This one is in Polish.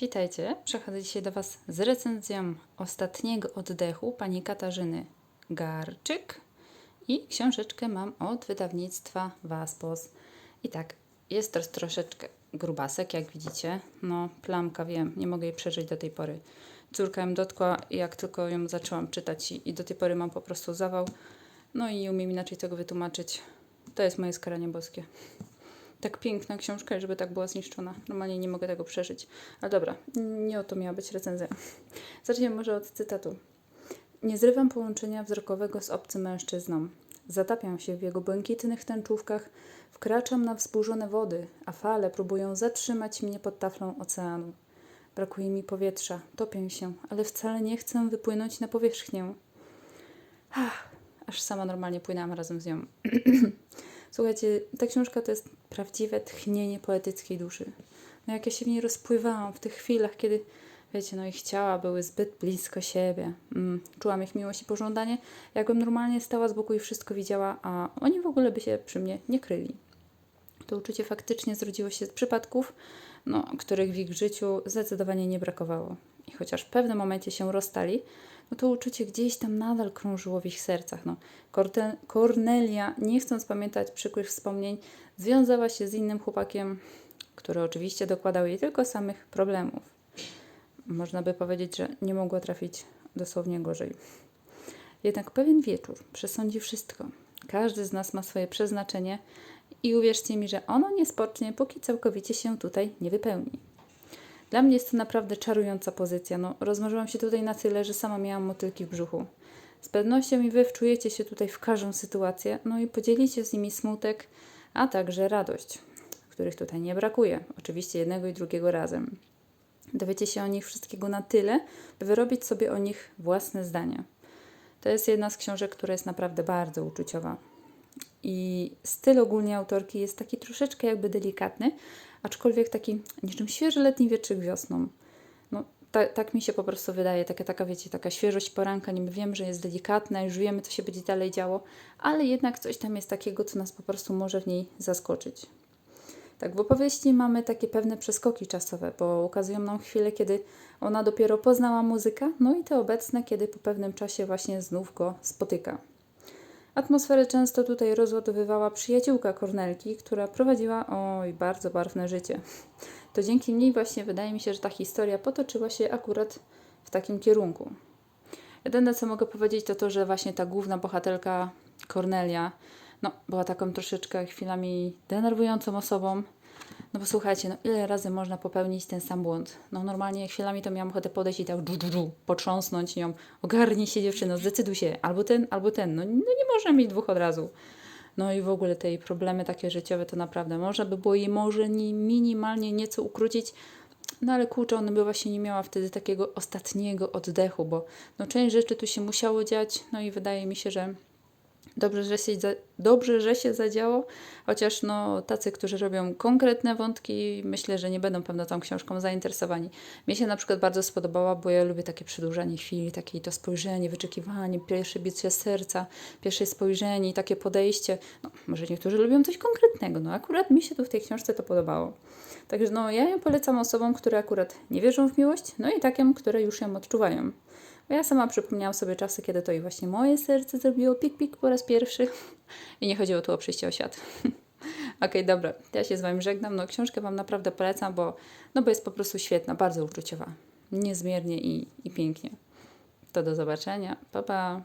Witajcie. Przechodzę dzisiaj do Was z recenzją ostatniego oddechu pani Katarzyny Garczyk i książeczkę mam od wydawnictwa Waspos. I tak, jest to troszeczkę grubasek, jak widzicie. No, plamka, wiem, nie mogę jej przeżyć do tej pory. Córka ją dotkła, jak tylko ją zaczęłam czytać i, i do tej pory mam po prostu zawał. No i nie umiem inaczej tego wytłumaczyć. To jest moje skaranie boskie tak piękna książka, i żeby tak była zniszczona. Normalnie nie mogę tego przeżyć. Ale dobra, nie o to miała być recenzja. Zacznijmy może od cytatu. Nie zrywam połączenia wzrokowego z obcym mężczyzną. Zatapiam się w jego błękitnych tęczówkach, wkraczam na wzburzone wody, a fale próbują zatrzymać mnie pod taflą oceanu. Brakuje mi powietrza, topię się, ale wcale nie chcę wypłynąć na powierzchnię. Ach, aż sama normalnie płynęłam razem z nią. Słuchajcie, ta książka to jest prawdziwe tchnienie poetyckiej duszy. No jak ja się w niej rozpływałam w tych chwilach, kiedy, wiecie, no ich ciała były zbyt blisko siebie. Mm, czułam ich miłość i pożądanie, jakbym normalnie stała z boku i wszystko widziała, a oni w ogóle by się przy mnie nie kryli. To uczucie faktycznie zrodziło się z przypadków, no, których w ich życiu zdecydowanie nie brakowało. I chociaż w pewnym momencie się rozstali, no to uczucie gdzieś tam nadal krążyło w ich sercach. No, Kornelia, nie chcąc pamiętać przykrych wspomnień, związała się z innym chłopakiem, który oczywiście dokładał jej tylko samych problemów. Można by powiedzieć, że nie mogło trafić dosłownie gorzej. Jednak pewien wieczór przesądzi wszystko. Każdy z nas ma swoje przeznaczenie i uwierzcie mi, że ono nie spocznie, póki całkowicie się tutaj nie wypełni. Dla mnie jest to naprawdę czarująca pozycja. No, rozmarzyłam się tutaj na tyle, że sama miałam motylki w brzuchu. Z pewnością i wy wczujecie się tutaj w każdą sytuację, no i podzielicie z nimi smutek, a także radość, których tutaj nie brakuje. Oczywiście jednego i drugiego razem. Dowiecie się o nich wszystkiego na tyle, by wyrobić sobie o nich własne zdania. To jest jedna z książek, która jest naprawdę bardzo uczuciowa. I styl ogólnie autorki jest taki troszeczkę jakby delikatny, aczkolwiek taki niczym świeży letni wietrzyk wiosną. No, ta, tak mi się po prostu wydaje, taka, taka wiecie, taka świeżość poranka, niby wiem, że jest delikatna, już wiemy, co się będzie dalej działo, ale jednak coś tam jest takiego, co nas po prostu może w niej zaskoczyć. Tak, w opowieści mamy takie pewne przeskoki czasowe, bo ukazują nam chwilę, kiedy ona dopiero poznała muzyka, no i te obecne, kiedy po pewnym czasie właśnie znów go spotyka. Atmosferę często tutaj rozładowywała przyjaciółka Kornelki, która prowadziła oj bardzo barwne życie. To dzięki niej właśnie wydaje mi się, że ta historia potoczyła się akurat w takim kierunku. Jedyne co mogę powiedzieć to to, że właśnie ta główna bohaterka Kornelia no, była taką troszeczkę chwilami denerwującą osobą. No bo słuchajcie, no ile razy można popełnić ten sam błąd? No normalnie chwilami to miałam ochotę podejść i tak dżu, dżu, dżu, potrząsnąć nią. Ogarnij się dziewczyno, zdecyduj się. Albo ten, albo ten. No, no nie można mieć dwóch od razu. No i w ogóle te jej problemy takie życiowe to naprawdę można by było jej może ni- minimalnie nieco ukrócić, no ale kurczę, ona by właśnie nie miała wtedy takiego ostatniego oddechu, bo no część rzeczy tu się musiało dziać, no i wydaje mi się, że Dobrze, że się, dobrze, że się zadziało, chociaż no, tacy, którzy robią konkretne wątki, myślę, że nie będą pewno tą książką zainteresowani. Mnie się na przykład bardzo spodobała, bo ja lubię takie przedłużanie chwili, takie to spojrzenie, wyczekiwanie, pierwsze bicie serca, pierwsze spojrzenie takie podejście. No, może niektórzy lubią coś konkretnego, no akurat mi się tu w tej książce to podobało. Także no, ja ją polecam osobom, które akurat nie wierzą w miłość, no i takim, które już ją odczuwają. Ja sama przypomniałam sobie czasy, kiedy to i właśnie moje serce zrobiło pik-pik po raz pierwszy. I nie chodziło tu o przyjście o świat. Okej, dobra, ja się z Wami żegnam. No, książkę Wam naprawdę polecam, bo, no, bo jest po prostu świetna, bardzo uczuciowa. Niezmiernie i, i pięknie. To do zobaczenia. Pa, pa.